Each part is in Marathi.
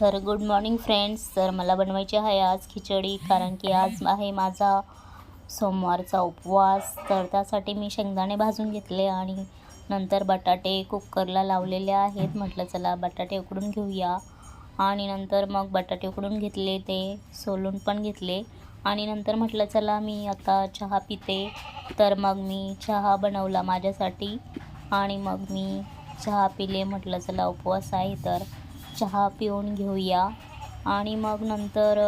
तर गुड मॉर्निंग फ्रेंड्स तर मला बनवायची आहे आज खिचडी कारण की आज आहे माझा सोमवारचा उपवास. तर त्यासाठी मी शेंगदाणे भाजून घेतले आणि नंतर बटाटे कुकरला लावलेले आहेत. म्हटलं चला बटाटे उकडून घेऊया. आणि नंतर मग बटाटे उकडून घेतले ते सोलून पण घेतले. आणि नंतर म्हटलं चला मी आता चहा पिते. तर मग मी चहा बनवला माझ्यासाठी. आणि मग मी चहा पिले म्हटलं चला उपवास आहे. तर चहा पिऊन घेऊया. आणि मग नंतर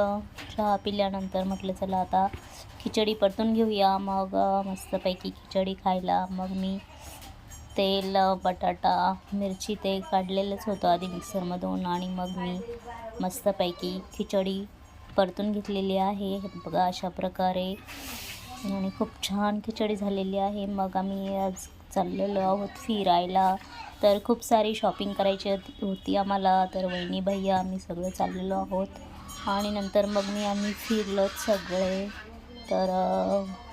चहा पिल्यानंतर म्हटलं चला आता खिचडी परतून घेऊया. मग मस्तपैकी खिचडी खायला मग मी तेल बटाटा मिरची ते काढलेलंच होतं आधी मिक्सरमधून. आणि मग मी मस्तपैकी खिचडी परतून घेतलेली आहे. बघा अशा प्रकारे. आणि खूप छान खिचडी झालेली आहे. मग आम्ही आज चाललेलो आहोत फिरायला. तर खूप सारी शॉपिंग करायची होती आम्हाला. तर वहिनी भैया आम्ही सगळं चाललेलो आहोत. आणि नंतर मग मी आम्ही फिरलोच सगळे. तर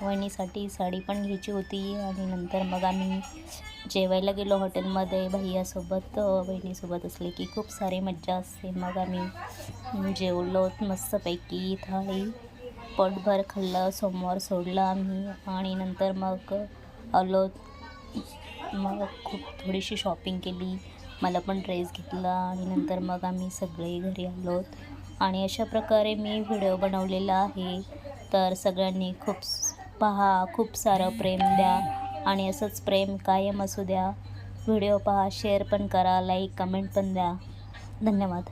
वहिनीसाठी साडी पण घ्यायची होती. आणि नंतर मग आम्ही जेवायला गेलो हॉटेलमध्ये. भैयासोबत वहिनीसोबत असले की खूप सारी मज्जा असते. मग आम्ही जेवलो मस्तपैकी. थाळी पोटभर खाल्लं सोमवार सोडलं आम्ही. आणि नंतर मग आलो मग खूप थोडीशी शॉपिंग केली. मला पण ड्रेस घेतला आणि नंतर मग आम्ही सगळे घरी आलो. आणि अशा प्रकारे मी व्हिडिओ बनवलेला आहे. तर सगळ्यांनी खूप पहा खूप सारं प्रेम द्या आणि असंच प्रेम कायम असू द्या. व्हिडिओ पहा शेअर पण करा लाईक कमेंट पण द्या. धन्यवाद.